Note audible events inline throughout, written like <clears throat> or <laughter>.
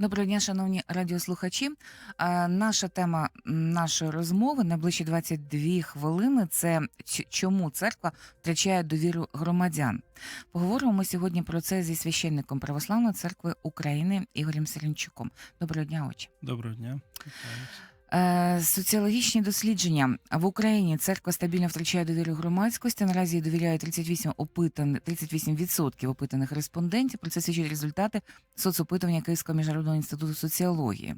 Доброго дня, шановні радіослухачі. Наша тема нашої розмови найближчі 22 хвилини це чому церква втрачає довіру громадян. Поговоримо ми сьогодні про це зі священником Православної церкви України Ігорем Селінчуком. Доброго дня, отче. Доброго дня. Е, Соціологічні дослідження в Україні церква стабільно втрачає довіру громадськості. Наразі їй довіряє 38 опитаних 38% опитаних респондентів. Про це свідчать результати соцопитування Київського міжнародного інституту соціології.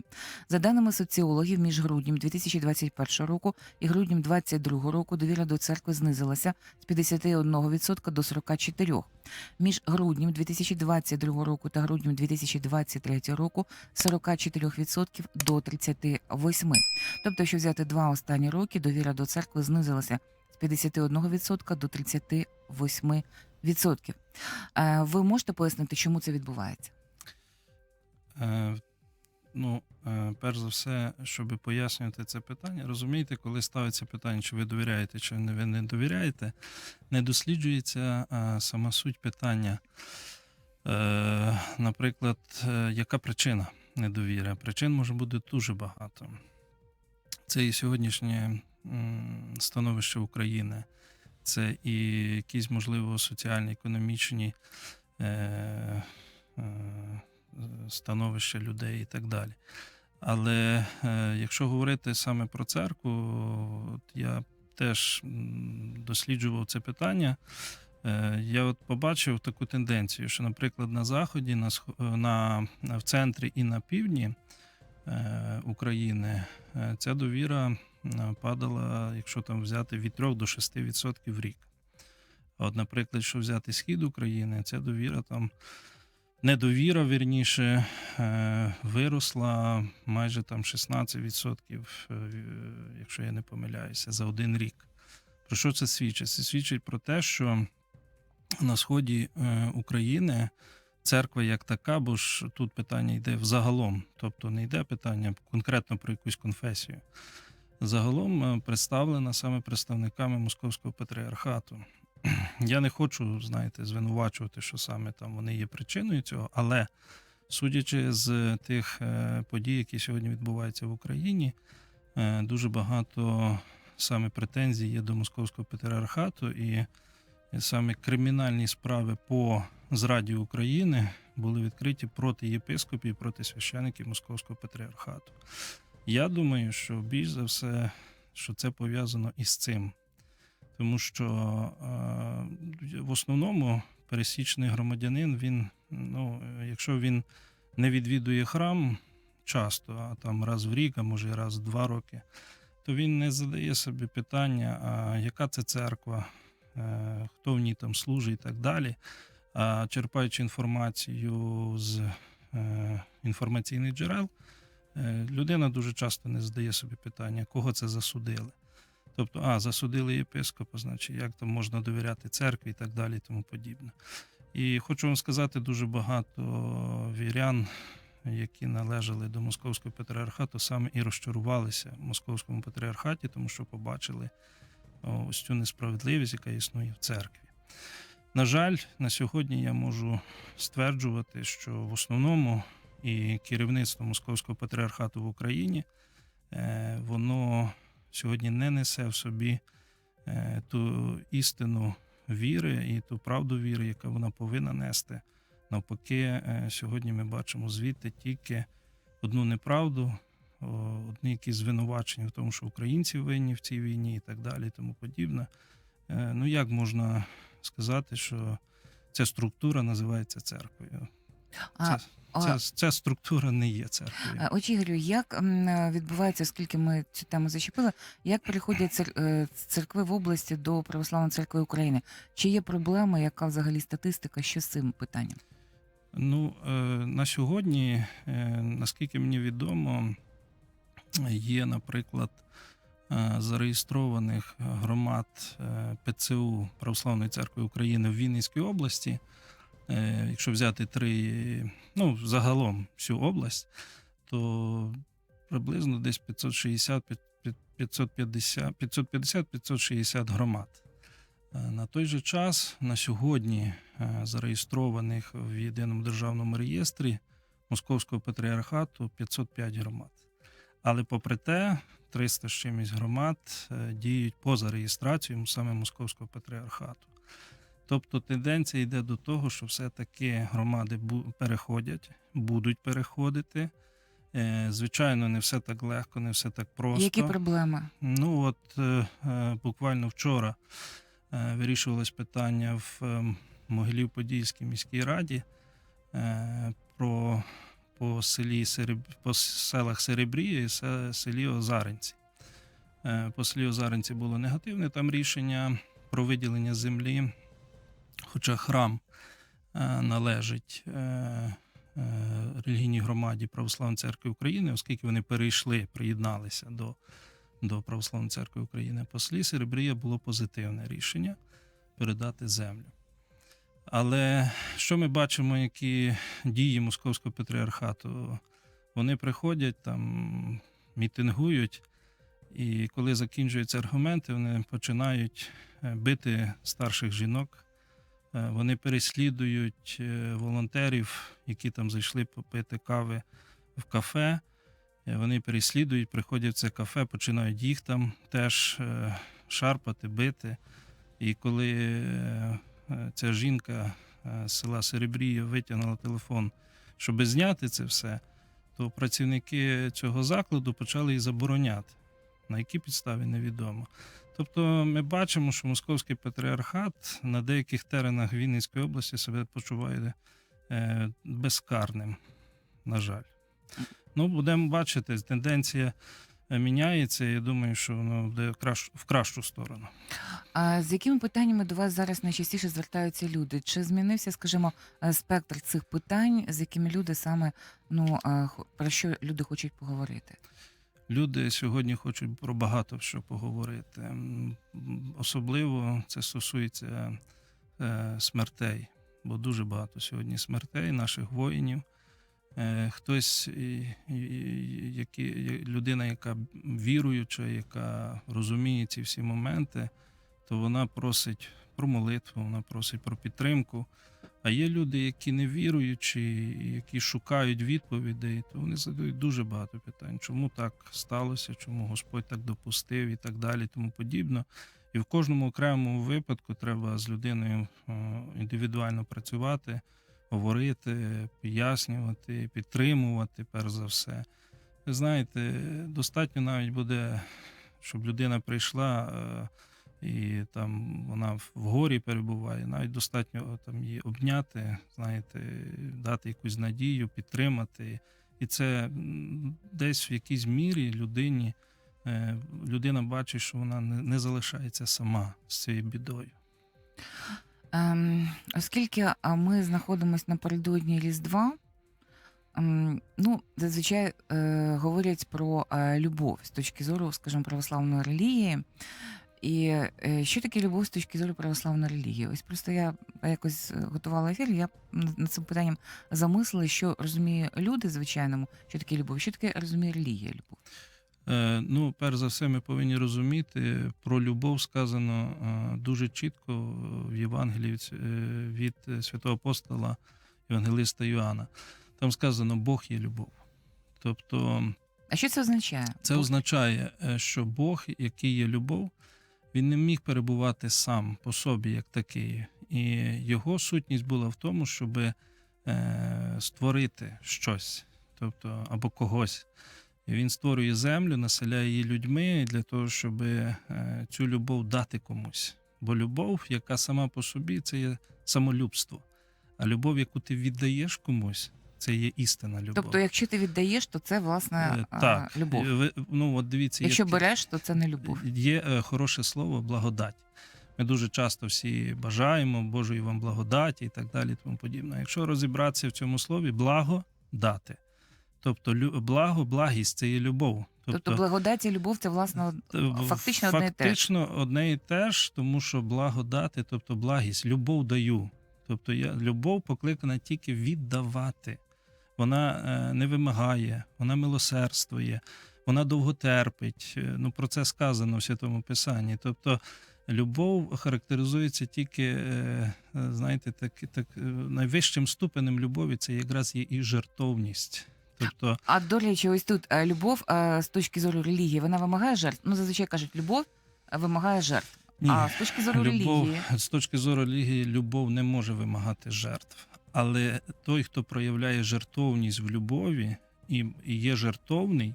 За даними соціологів, між груднем 2021 року і груднем 2022 року довіра до церкви знизилася з 51% до 44%. Між груднем 2022 року та груднем 2023 року з 44% до 38%. Тобто, якщо взяти два останні роки, довіра до церкви знизилася з 51% до 38%. Е, Ви можете пояснити, чому це відбувається? Е, ну, е, перш за все, щоб пояснювати це питання, розумієте, коли ставиться питання, чи ви довіряєте, чи ви не довіряєте, не досліджується сама суть питання. Наприклад, яка причина недовіри? Причин може бути дуже багато. Це і сьогоднішнє становище України, це і якісь, можливо, соціальні, економічні. Е, е, людей і так далі. Але е, якщо говорити саме про церкву, я теж досліджував це питання. Я от побачив таку тенденцію, що, наприклад, на заході, на, на, в центрі і на півдні України е, ця довіра е, падала, якщо там взяти від 3 до 6% в рік. От, наприклад, якщо взяти схід України, ця довіра там недовіра, вірніше, е, виросла майже там 16%, е, якщо я не помиляюся, за один рік. Про що це свідчить? Це свідчить про те, що на сході е, України церква як така, бо ж тут питання йде взагалом, тобто не йде питання конкретно про якусь конфесію. Загалом е, представлена саме представниками Московського патріархату. Я не хочу, знаєте, звинувачувати, що саме там вони є причиною цього, але судячи з тих е, подій, які сьогодні відбуваються в Україні, е, дуже багато саме претензій є до Московського патріархату, і саме кримінальні справи по зраді України були відкриті проти єпископів, проти священиків Московського патріархату. Я думаю, що більш за все, що це пов'язано із цим тому що е, в основному пересічний громадянин, він, ну, якщо він не відвідує храм часто, а там раз в рік, а може раз в два роки, то він не задає собі питання, а яка це церква, е, хто в ній там служить і так далі. Черпаючи інформацію з е, інформаційних джерел, е, людина дуже часто не задає собі питання, кого це засудили. Тобто, а, засудили єпископа, значить, як там можна довіряти церкві і так далі, і тому подібне. І хочу вам сказати, дуже багато вірян, які належали до московського патріархату, саме і розчарувалися в московському патріархаті, тому що побачили ось цю несправедливість, яка існує в церкві. На жаль, на сьогодні я можу стверджувати, що в основному і керівництво московського патріархату в Україні е, воно сьогодні не несе в собі е, ту істину віри і ту правду віри, яка вона повинна нести. Навпаки, е, сьогодні ми бачимо звідти тільки одну неправду, одні якісь звинувачення в тому, що українці винні в цій війні і так далі, і тому подібне. Ну як можна сказати, що ця структура називається церквою? А, Ця, ця, ця структура не є церквою. Отже, Ігорю, як відбувається, оскільки ми цю тему зачепили, як переходять е, церкви в області до Православної церкви України? Чи є проблеми, яка взагалі статистика, що з цим питанням? Ну, е, на сьогодні, е, наскільки мені відомо, є, наприклад, зареєстрованих громад е, ПЦУ Православної церкви України в Вінницькій області. Е, Якщо взяти три, ну, загалом всю область, то приблизно десь 560 550 550-560 громад. Е, На той же час на сьогодні е, зареєстрованих в єдиному державному реєстрі Московського патріархату 505 громад. Але попри те, 300 з чимось громад е, діють поза реєстрацією саме Московського патріархату. Тобто тенденція йде до того, що все-таки громади переходять, будуть переходити. Е, Звичайно, не все так легко, не все так просто. Які проблеми? Ну от е, буквально вчора вирішувалось питання в е, Могилів-Подільській міській раді про по селі Сереб... по селах Серебрія і селі Озаренці. Е, По селі Озаренці було негативне там рішення про виділення землі, хоча храм е, належить е, релігійній громаді Православної церкви України, оскільки вони перейшли, приєдналися до до Православної церкви України по селі Серебрія було позитивне рішення передати землю. Але що ми бачимо, які дії Московського патріархату? Вони приходять там, мітингують, і коли закінчуються аргументи, вони починають е, бити старших жінок. Е, Вони переслідують е, волонтерів, які там зайшли попити кави в кафе. Вони переслідують, приходять в це кафе, починають їх там теж шарпати, бити. І коли ця жінка е, з села Серебрія витягнула телефон, щоб зняти це все, то працівники цього закладу почали її забороняти. На якій підставі невідомо. Тобто ми бачимо, що московський патріархат на деяких теренах Вінницької області себе почуває е, безкарним, на жаль. Ну, будемо бачити, тенденція е, міняється. Я думаю, що воно буде кращ- в кращу сторону. А з якими питаннями до вас зараз найчастіше звертаються люди? Чи змінився, скажімо, е, спектр цих питань, з якими люди саме ну е, про що люди хочуть поговорити? Люди сьогодні хочуть про багато що поговорити. Особливо це стосується е, смертей, бо дуже багато сьогодні смертей наших воїнів. Е, Хтось, які, людина, яка віруюча, яка розуміє ці всі моменти, то вона просить про молитву, вона просить про підтримку. А є люди, які не віруючі, які шукають відповідей, то вони задають дуже багато питань, чому так сталося, чому Господь так допустив і так далі, тому подібно. І в кожному окремому випадку треба з людиною е, індивідуально працювати, говорити, пояснювати, підтримувати, перш за все. Ви знаєте, достатньо навіть буде, щоб людина прийшла. е, і там вона в горі перебуває. Навіть достатньо там її обняти, знаєте, дати якусь надію, підтримати. І це десь в якійсь мірі людині е, людина бачить, що вона не залишається сама з цією бідою. Ем, оскільки ми знаходимося напередодні Різдва, ем, ну, зазвичай е, говорять про е, любов з точки зору, скажімо, православної релігії. І е, що таке любов з точки зору православної релігії? Ось просто я якось е, готувала ефір, я над цим питанням замислила, що розуміє люди звичайному, що таке любов, що таке розуміє релігія любов. Е, ну, перш за все, ми повинні розуміти, про любов сказано е, дуже чітко в Євангелії від, е, святого апостола Євангелиста Йоанна. Там сказано Бог є любов. Тобто А що це означає? це Бо- означає, що Бог, який є любов, він не міг перебувати сам по собі як такий. І його сутність була в тому, щоб створити щось, тобто або когось. І він створює землю, населяє її людьми для того, щоб е, цю любов дати комусь. Бо любов, яка сама по собі, це є самолюбство. А любов, яку ти віддаєш комусь, це є істина любов. Тобто, якщо ти віддаєш, то це власне Е, так, любов. Е, ви- ну, от дивіться, Якщо таке- береш, то це не любов. Є хороше слово благодать. Ми дуже часто всі бажаємо Божої вам благодаті і так далі. Тому подібне. Якщо розібратися в цьому слові, благо дати. Тобто, благо, благість це є любов. Тобто благодать і любов це власне Е, фактично одне і те ж. Фактично одне і те ж, тому що благодати, тобто благість, любов даю. Тобто я, любов покликана тільки віддавати. Вона е, не вимагає, вона милосердствує, вона довго терпить. Е, Ну, про це сказано в Святому Писанні. Тобто Любов характеризується тільки, знаєте, так, так, найвищим ступенем любові це якраз є і жертовність. Тобто, А до речі, ось тут е, любов е, з точки зору релігії, вона вимагає жертв. Ну, зазвичай кажуть, любов е, вимагає жертв. ні, А з точки зору любов, релігії, з точки зору релігії, любов не може вимагати жертв. Але той, хто проявляє жертовність в любові і, і є жертовний,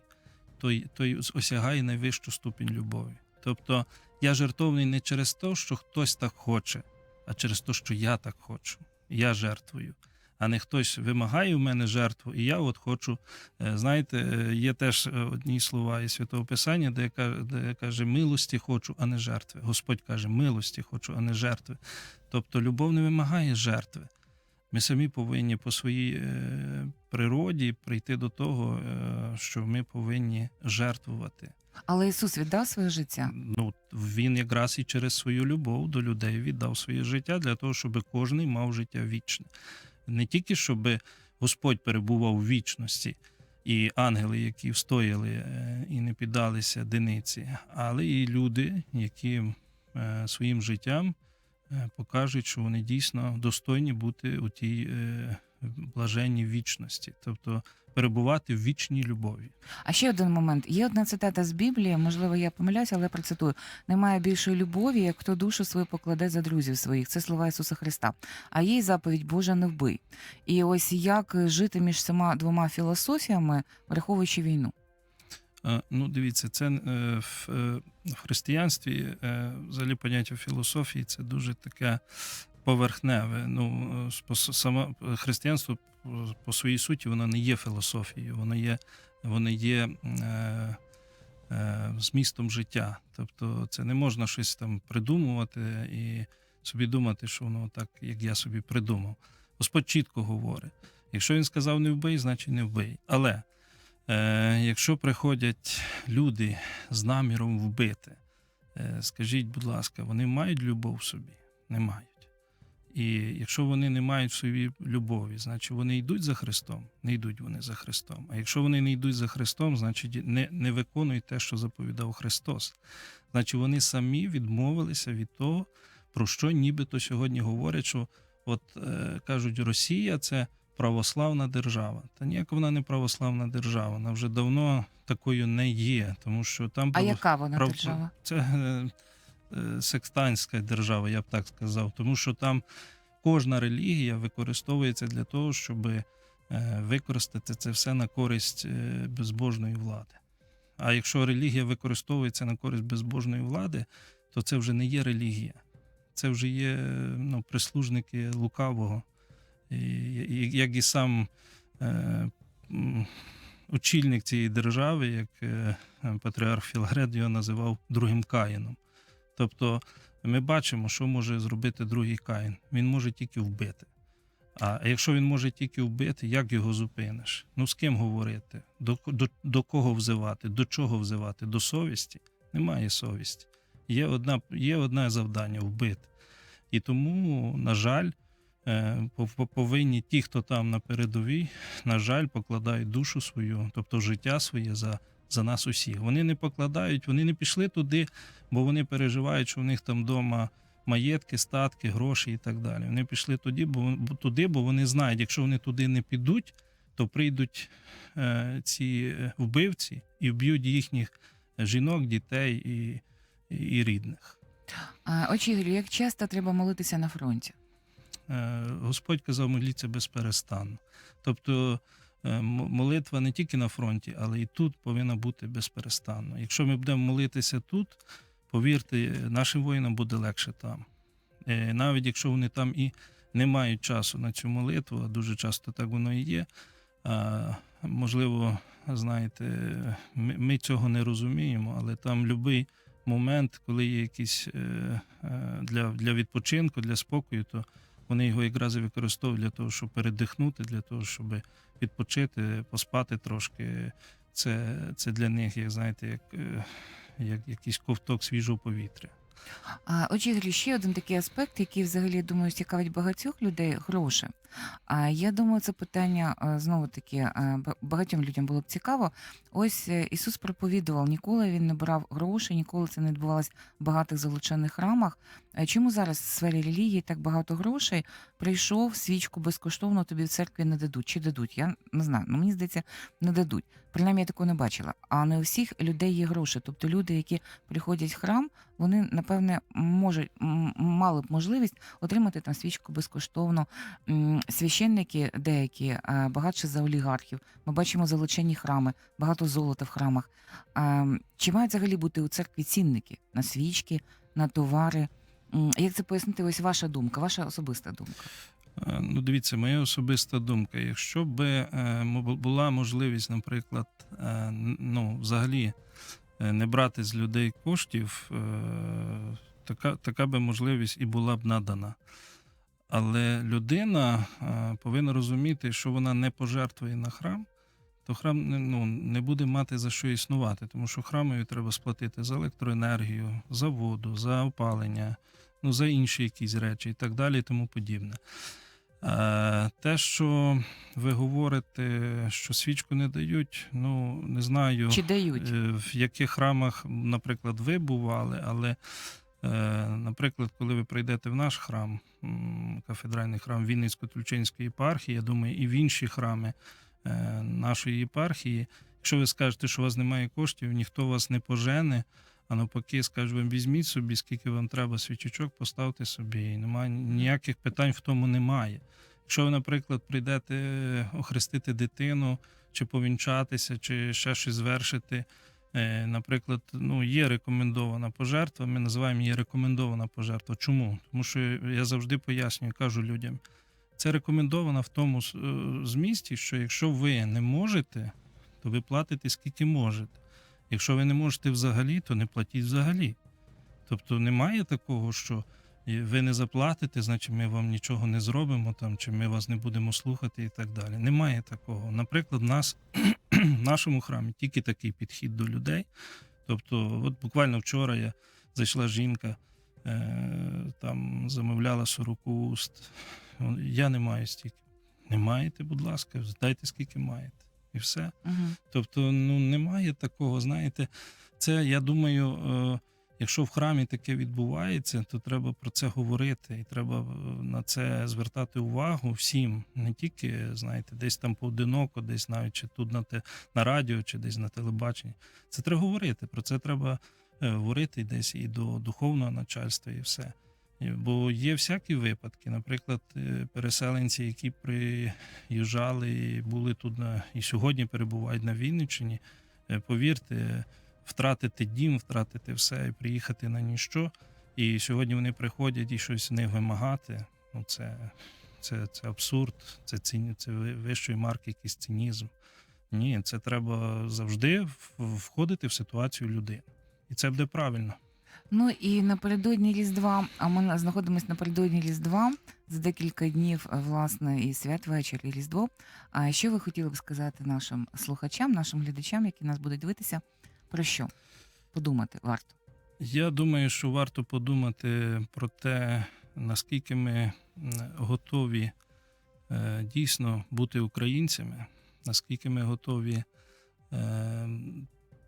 той, той осягає найвищу ступінь любові. Тобто я жертовний не через те, що хтось так хоче, а через те, що я так хочу. Я жертвую. А не хтось вимагає в мене жертву, і я от хочу. е, Знаєте, е, є теж е, одні слова із Святого Писання, де ка- каже милості хочу, а не жертви. Господь каже, милості хочу, а не жертви. Тобто любов не вимагає жертви. Ми самі повинні по своїй природі прийти до того, що ми повинні жертвувати. але Ісус віддав своє життя. Ну, він якраз і через свою любов до людей віддав своє життя для того, щоб кожен мав життя вічне. Не тільки щоб Господь перебував у вічності, і ангели, які встояли е, і не піддалися диниці, але і люди, які е, своїм життям е, покажуть, що вони дійсно достойні бути у тій блаженній вічності, тобто перебувати в вічній любові. А ще один момент. Є одна цитата з Біблії, можливо, я помиляюся, але процитую: немає більшої любові, як хто душу свою покладе за друзів своїх. Це слова Ісуса Христа. А є й заповідь Божа не вбий. І ось як жити між цими двома філософіями, враховуючи війну. Е, Ну, дивіться, це е, в, е, християнстві е, взагалі поняття філософії це дуже таке поверхневе. Ну, саме християнство по- своїй суті воно не є філософією, воно є, воно є е, е, змістом життя. Тобто це не можна щось там придумувати і собі думати, що воно так, як я собі придумав. Господь чітко говорить: якщо він сказав не вбий, значить не вбий. Але Е, якщо приходять люди з наміром вбити, е, скажіть, будь ласка, вони мають любов собі? Не мають. І якщо вони не мають в собі любові, значить вони йдуть за Христом, не йдуть вони за Христом. А якщо вони не йдуть за Христом, значить не, не виконують те, що заповідав Христос. Значить, вони самі відмовилися від того, про що нібито сьогодні говорять, що от е, кажуть, Росія це православна держава. Та ніяка вона не православна держава. Вона вже давно такою не є, тому що там А право- яка вона прав- держава? Це е, секстанська держава, я б так сказав, тому що там кожна релігія використовується для того, щоб е, використати це все на користь е, безбожної влади. А якщо релігія використовується на користь безбожної влади, то це вже не є релігія. Це вже є е, ну, прислужники лукавого. І, як і сам е, очільник цієї держави, як е, патріарх Філарет його називав другим Каїном. Тобто ми бачимо, що може зробити другий Каїн. Він може тільки вбити. А якщо він може тільки вбити, як його зупиниш? Ну з ким говорити? До, до, до кого взивати? До чого взивати? До совісті? Немає совісті. Є, одна, є одне завдання вбити. І тому, на жаль, е, пов- пов- повинні ті, хто там на передовій, на жаль, покладають душу свою, тобто життя своє за, за нас усіх. Вони не покладають, вони не пішли туди, бо вони переживають, що в них там вдома маєтки, статки, гроші і так далі. Вони пішли туди, бо, туди, бо вони знають, якщо вони туди не підуть, то прийдуть е, ці е, вбивці і вб'ють їхніх жінок, дітей і, і, і рідних. А, Ігорю, як часто треба молитися на фронті? Е, Господь казав моліться безперестанно. Тобто молитва не тільки на фронті, але і тут повинна бути безперестанно. Якщо ми будемо молитися тут, повірте, нашим воїнам буде легше там. Е, Навіть якщо вони там і не мають часу на цю молитву, а дуже часто так воно і є. Можливо, знаєте, ми, цього не розуміємо, але там будь-який момент, коли є якийсь е, е, для, для відпочинку, для спокою, то вони його якраз і використовують для того, щоб передихнути, для того, щоб відпочити, поспати трошки. Це, це для них, як знаєте, як, е, як якийсь ковток свіжого повітря. А, Ігорю, ще один такий аспект, який взагалі, думаю, цікавить багатьох людей гроші. А я думаю, це питання знову таки багатьом людям було б цікаво. Ось е, Ісус проповідував, ніколи він не брав гроші, ніколи це не відбувалось в багатих залучених храмах. Чому зараз в сфері релігії так багато грошей? Прийшов свічку безкоштовно, тобі в церкві не дадуть. Чи дадуть? Я не знаю. Ну мені здається, не дадуть. Принаймні я такого не бачила. А не у всіх людей є гроші. Тобто люди, які приходять в храм, вони напевне можуть мали б можливість отримати там свічку безкоштовно. Священники деякі багатше за олігархів. Ми бачимо залучені храми, багато золота в храмах. А, Чи мають взагалі бути у церкві цінники на свічки, на товари? Як це пояснити? Ось ваша думка, ваша особиста думка. Е, Ну, дивіться, моя особиста думка. Якщо б е, була можливість, наприклад, е, ну, взагалі не брати з людей коштів, така, така би можливість і була б надана. Але людина повинна розуміти, що вона не пожертвує на храм, то храм не- ну, не буде мати за що існувати, тому що храмові треба сплатити за електроенергію, за воду, за опалення, ну, за інші якісь речі і так далі, і тому подібне. Е, Те, що ви говорите, що свічку не дають, ну не знаю, Чи дають? е, в яких храмах, наприклад, ви бували, але, е, наприклад, коли ви прийдете в наш храм, кафедральний храм Вінницько-Тульчинської єпархії, я думаю, і в інші храми е, нашої єпархії, якщо ви скажете, що у вас немає коштів, ніхто вас не пожене. А навпаки, скажу вам, візьміть собі, скільки вам треба свічечок, поставте собі. І немає ніяких питань в тому немає. Якщо ви, наприклад, прийдете охрестити дитину, чи повінчатися, чи ще щось звершити. е, Наприклад, ну, є рекомендована пожертва, ми називаємо її рекомендована пожертва. Чому? Тому що я завжди пояснюю, кажу людям, це рекомендовано в тому е, змісті, що якщо ви не можете, то ви платите скільки можете. Якщо ви не можете взагалі, то не платіть взагалі. Тобто немає такого, що ви не заплатите, значить ми вам нічого не зробимо, там, чи ми вас не будемо слухати і так далі. Немає такого. Наприклад, в нас <clears throat> в нашому храмі тільки такий підхід до людей. Тобто, от буквально вчора я зайшла жінка, е, там замовляла 40 уст. Я не маю стільки. Не маєте, будь ласка, дайте скільки маєте. І все. Угу. Тобто, ну немає такого, знаєте, це я думаю, е, якщо в храмі таке відбувається, то треба про це говорити, і треба е, на це звертати увагу всім, не тільки знаєте, десь там поодиноко, десь навіть чи тут на те на радіо, чи десь на телебаченні. Це треба говорити. Про це треба е, говорити десь і до духовного начальства, і все. І- Бо є всякі випадки, наприклад, е, переселенці, які приїжджали були тут на і сьогодні перебувають на Вінниччині. е, Повірте, втратити дім, втратити все і приїхати на ніщо. І сьогодні вони приходять і щось них вимагати. Ну це, це, це абсурд, це ціні, це вищої марки, якийсь цинізм. Ні, це треба завжди входити в ситуацію людини. І це буде правильно. Ну і напередодні Різдва, а ми знаходимося напередодні Різдва за декілька днів, е, власне, і святвечір, і Різдво. А що ви хотіли б сказати нашим слухачам, нашим глядачам, які нас будуть дивитися, про що подумати варто? Я думаю, що варто подумати про те, наскільки ми готові е, дійсно бути українцями, наскільки ми готові е,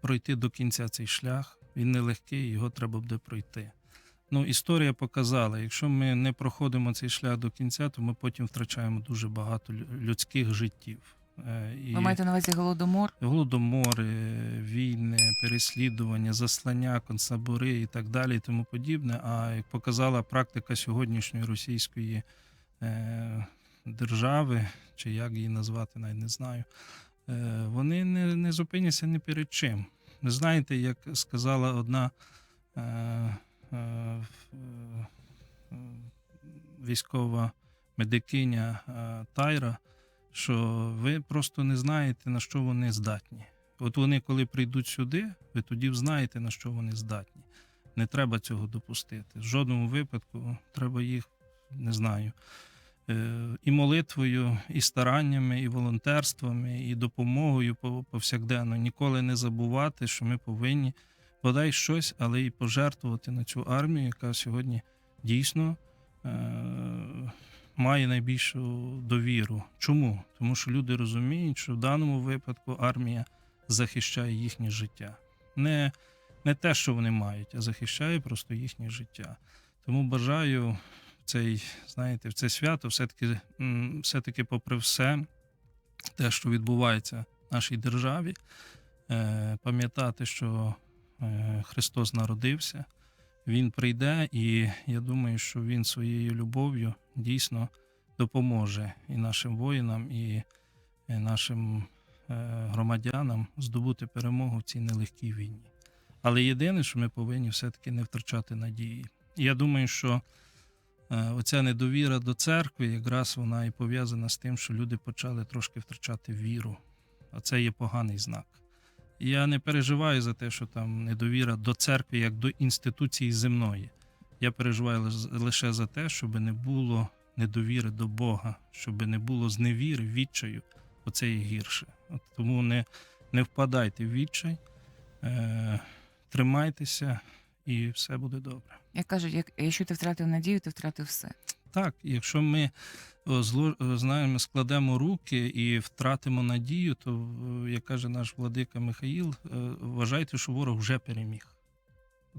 пройти до кінця цей шлях. Він нелегкий, його треба буде пройти. Ну, історія показала, якщо ми не проходимо цей шлях до кінця, то ми потім втрачаємо дуже багато людських життів. Е, і- Ви маєте на увазі голодомор? голодомори, війни, переслідування, заслання, концтабори і так далі, і тому подібне. А як показала практика сьогоднішньої російської е, держави, чи як її назвати, навіть не знаю, е, вони не, не зупиняться ні перед чим. Ви знаєте, як сказала одна е, е, військова медикиня е, Тайра, що ви просто не знаєте, на що вони здатні. От вони, коли прийдуть сюди, ви тоді знаєте, на що вони здатні. Не треба цього допустити. В жодному випадку треба їх, не знаю, і молитвою, і стараннями, і волонтерствами, і допомогою повсякденно. Ніколи не забувати, що ми повинні бодай щось, але і пожертвувати на цю армію, яка сьогодні дійсно е- має найбільшу довіру. Чому? Тому що люди розуміють, що в даному випадку армія захищає їхнє життя. Не, не те, що вони мають, а захищає просто їхнє життя. Тому бажаю цей, знаєте, в це свято все-таки, все-таки, попри все, те, що відбувається в нашій державі, е, пам'ятати, що е, Христос народився, Він прийде, і я думаю, що Він своєю любов'ю дійсно допоможе і нашим воїнам, і е, нашим громадянам здобути перемогу в цій нелегкій війні. Але єдине, що ми повинні все-таки не втрачати надії. Я думаю, що оця недовіра до церкви, якраз вона і пов'язана з тим, що люди почали трошки втрачати віру. А це є поганий знак. Я не переживаю за те, що там недовіра до церкви як до інституції земної. Я переживаю лише- лише за те, щоб не було недовіри до Бога, щоб не було зневіри, відчаю. Оце є гірше. От тому не, не впадайте в відчай, е, тримайтеся, і все буде добре. Як кажуть, як, якщо ти втратив надію, ти втратив все. Так, якщо ми зло, знаємо, складемо руки і втратимо надію, то, як каже наш владика Михаїл, е, вважайте, що ворог вже переміг.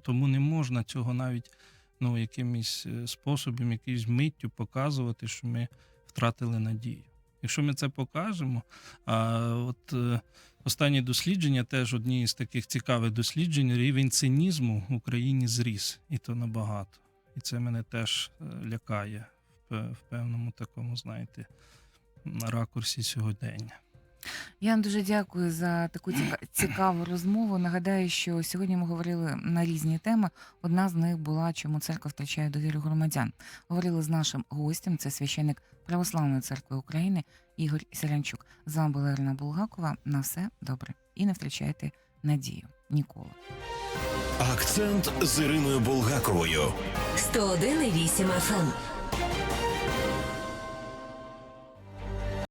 Тому не можна цього навіть ну, якимось е, способом, якимось миттю показувати, що ми втратили надію. Якщо ми це покажемо, а от е, останні дослідження, теж одні з таких цікавих досліджень, рівень цинізму в Україні зріс, і то набагато. І це мене теж е, лякає в певному такому, знаєте, ракурсі сьогодення. Я вам дуже дякую за таку ціка- цікаву розмову. Нагадаю, що сьогодні ми говорили на різні теми. Одна з них була, чому церква втрачає довіру громадян. Говорили з нашим гостем, це священник Православної церкви України Ігор Сірянчук. З вами була Ірина Булгакова. На все добре і не втрачайте надію ніколи. Акцент з Іриною Булгаковою. 101,8 FM.